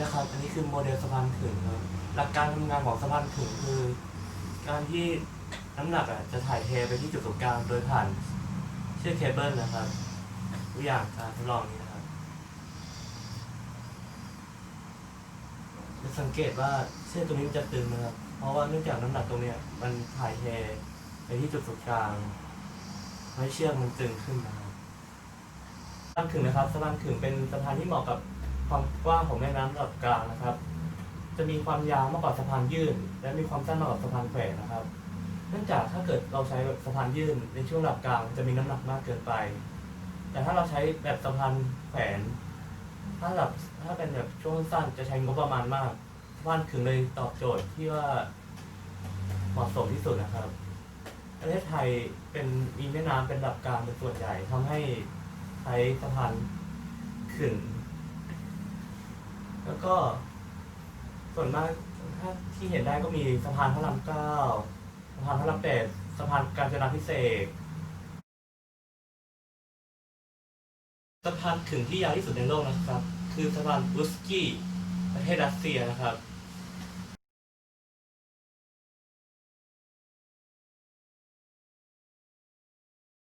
นะครับอันนี้คือโมเดลสะพานขึงครับหลักการทำงานของสะพานขึงคือ การที่น้ำหนักอะจะถ่ายเทไปที่จุดตรงกลางโดยผ่านเชือกเคเบิลนะครับตัวอย่างการทดลองนี้นะครับจะสังเกตว่าเชือกตรงนี้มันจะตึงนะครับ เพราะว่าเนื่องจากน้ำหนักตรงเนี้ยมันถ่ายเทไปที่จุดตรงกลางให้เชือกมันตึงขึ้นนะครับสะพานขึงนะครับสะพานขึงเป็นสะพานที่เหมาะกับ ความกว้างของแม่น้ำระดับกลางนะครับ จะมีความยาวมากกว่าสะพานยื่น และมีความสั้นมากกว่าสะพานแขวนนะครับ เนื่องจากถ้าเกิดเราใช้แบบสะพานยื่นในช่วงระดับกลางจะมีน้ำหนักมากเกินไป แต่ถ้าเราใช้แบบสะพานแขวนถ้าแบบถ้าเป็นแบบช่วงสั้นจะใช้งบประมาณมากสะพานขึงเลยตอบโจทย์ที่ว่าเหมาะสมที่สุดนะครับประเทศไทยเป็นมีแม่น้ำเป็นระดับกลางเป็นส่วนใหญ่ทำให้ใช้สะพานขึง แล้วก็ ส่วนมากถ้าที่เห็นได้ก็มีสะพานพระรามเก้าสะพานพระรามแปดสะพานกาญจนาพิเศษกสะพานถึงที่ยาวที่สุดในโลกนะครับ คือสะพานบุสกี้ประเทศรัสเซียนะครับ